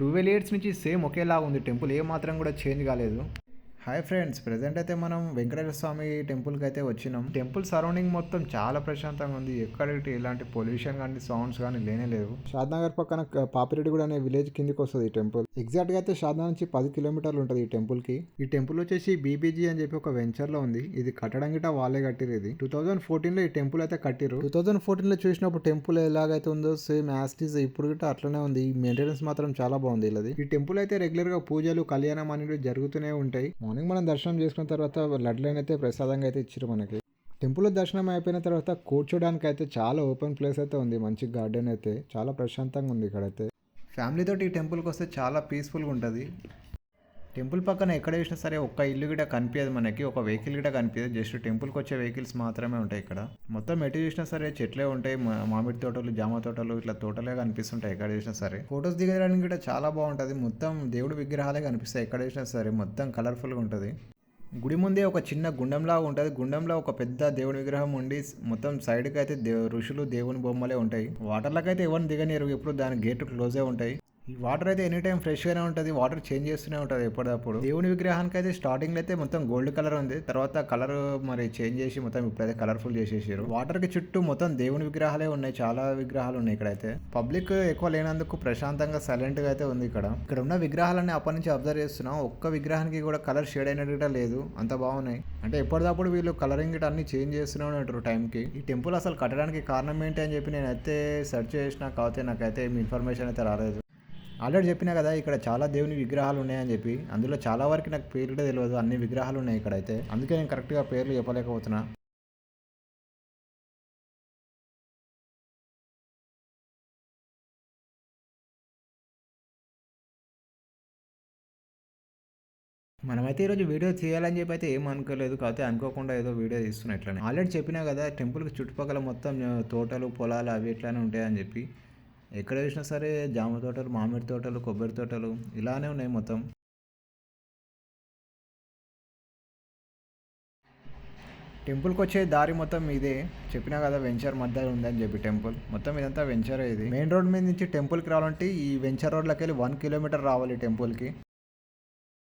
Twelve years నుంచి same ఒకేలా ఉంది టెంపుల్ ఏ మాత్రం కూడా చేంజ్ కాలేదు. హాయ్ ఫ్రెండ్స్ ప్రజెంట్ అయితే మనం వెంకటేశ్వర స్వామి టెంపుల్కి అయితే వచ్చినాం. టెంపుల్ సరౌండింగ్ మొత్తం చాలా ప్రశాంతంగా ఉంది. ఎక్కడికి ఎలాంటి పొల్యూషన్ కానీ సౌండ్స్ కానీ లేనే లేవు. షాద్నగర్ పక్కన పాపిరెడ్డిగూడ అనే విలేజ్ కిందికి వస్తుంది ఈ టెంపుల్. ఎగ్జాక్ట్గా అయితే షాద్నగర్ నుంచి పది కిలోమీటర్లు ఉంటుంది ఈ టెంపుల్కి ఈ టెంపుల్ వచ్చేసి బీబీజీ అని చెప్పి ఒక వెంచర్లో ఉంది. ఇది కట్టడం గిట్ట వాళ్ళే కట్టిరు ఇది. టూ థౌసండ్ ఫోర్టీన్లో ఈ టెంపుల్ అయితే కట్టిరు టూ థౌసండ్ ఫోర్టీన్లో చూసినప్పుడు టెంపుల్ ఎలాగైతే ఉందో సేమ్ యాస్టీస్ ఇప్పుడు గిట్ట అట్లనే ఉంది. ఈ మెయింటెనెన్స్ మాత్రం చాలా బాగుంది ఇలాది ఈ టెంపుల్ అయితే రెగ్యులర్గా పూజలు కళ్యాణం అనేవి జరుగుతూనే ఉంటాయి. మార్నింగ్ మనం దర్శనం చేసుకున్న తర్వాత లడ్లైన్ అయితే ప్రసాదంగా అయితే ఇచ్చారు మనకి. టెంపుల్ దర్శనం అయిపోయిన తర్వాత కూర్చోడానికి అయితే చాలా ఓపెన్ ప్లేస్ అయితే ఉంది. మంచి గార్డెన్ అయితే. చాలా ప్రశాంతంగా ఉంది ఇక్కడైతే. ఫ్యామిలీతో ఈ టెంపుల్కి వస్తే చాలా పీస్ఫుల్గా ఉంటుంది. టెంపుల్ పక్కన ఎక్కడ వేసినా సరే ఒక్క ఇల్లు కూడా కనిపించదు మనకి. ఒక వెహికల్ కూడా కనిపించదు. జస్ట్ టెంపుల్కి వచ్చే వెహికల్స్ మాత్రమే ఉంటాయి ఇక్కడ. మొత్తం ఎటు చూసినా సరే చెట్లే ఉంటాయి. మా- మామిడి తోటలు జామ తోటలు ఇట్లా తోటలే కనిపిస్తుంటాయి ఎక్కడ చూసినా సరే. ఫొటోస్ దిగడానికి కూడా చాలా బాగుంటుంది. మొత్తం దేవుడి విగ్రహాలే కనిపిస్తాయి ఎక్కడ చూసినా సరే. మొత్తం కలర్ఫుల్గా ఉంటుంది. గుడి ముందే ఒక చిన్న గుండంలాగా ఉంటుంది. గుండంలో ఒక పెద్ద దేవుడి విగ్రహం ఉండి మొత్తం సైడ్కి అయితే దే ఋషులు దేవుని బొమ్మలే ఉంటాయి. వాటర్లకైతే ఎవరిని దిగనిరు ఎప్పుడు దాని గేట్ క్లోజే ఉంటాయి. ఈ వాటర్ అయితే ఎనీ టైం ఫ్రెష్గానే ఉంటుంది వాటర్ చేంజ్ చేస్తూనే ఉంటుంది ఎప్పటికప్పుడు దేవుని విగ్రహానికి అయితే స్టార్టింగ్ అయితే మొత్తం గోల్డ్ కలర్ ఉంది తర్వాత కలర్ మరి చేంజ్ చేసి మొత్తం ఇప్పుడైతే కలర్ఫుల్ చేసేసారు వాటర్కి చుట్టూ మొత్తం దేవుని విగ్రహాలే ఉన్నాయి చాలా విగ్రహాలు ఉన్నాయి ఇక్కడైతే. పబ్లిక్ ఎక్కువ లేనందుకు ప్రశాంతంగా సైలెంట్గా అయితే ఉంది ఇక్కడ. ఇక్కడ ఉన్న విగ్రహాలన్నీ అప్పటి నుంచి అబ్జర్వ్ చేస్తున్నాం ఒక్క విగ్రహానికి కూడా కలర్ షేడ్ అయినట్టు లేదు అంత బాగున్నాయి. అంటే ఎప్పటికప్పుడు వీళ్ళు కలరింగ్ ఇట్ అన్ని చేంజ్ చేస్తూనే ఉంటారు టైంకి. ఈ టెంపుల్ అసలు కట్టడానికి కారణం ఏంటి అని చెప్పి నేనైతే సెర్చ్ చేసిన కాకపోతే నాకైతే ఏమి ఇన్ఫర్మేషన్ అయితే రాలేదు. ఆల్రెడీ చెప్పినా కదా ఇక్కడ చాలా దేవుని విగ్రహాలు ఉన్నాయని చెప్పి. అందులో చాలా వరకు నాకు పేర్లు కూడా తెలియదు అన్ని విగ్రహాలు ఉన్నాయి ఇక్కడైతే. అందుకే నేను కరెక్ట్గా పేర్లు చెప్పలేకపోతున్నా. మనమైతే ఈరోజు వీడియో తీయాలని చెప్పి అయితే ఏం అనుకోలేదు కాకపోతే అనుకోకుండా ఏదో వీడియో తీస్తున్నా ఇట్లానే. ఆల్రెడీ చెప్పినా కదా టెంపుల్కి చుట్టుపక్కల మొత్తం తోటలు పొలాలు అవి ఇట్లానే ఉంటాయని చెప్పి. ఎక్కడ చూసినా సరే జామ తోటలు మామిడి తోటలు కొబ్బరి తోటలు ఇలానే ఉన్నాయి మొత్తం. టెంపుల్కి వచ్చే దారి మొత్తం ఇదే. చెప్పినా కదా వెంచర్ మధ్యలో ఉందని చెప్పి టెంపుల్. మొత్తం ఇదంతా వెంచర్ ఇది. మెయిన్ రోడ్ మీద నుంచి టెంపుల్కి రావాలంటే ఈ వెంచర్ రోడ్లోకి వెళ్ళి వన్ కిలోమీటర్ రావాలి టెంపుల్కి.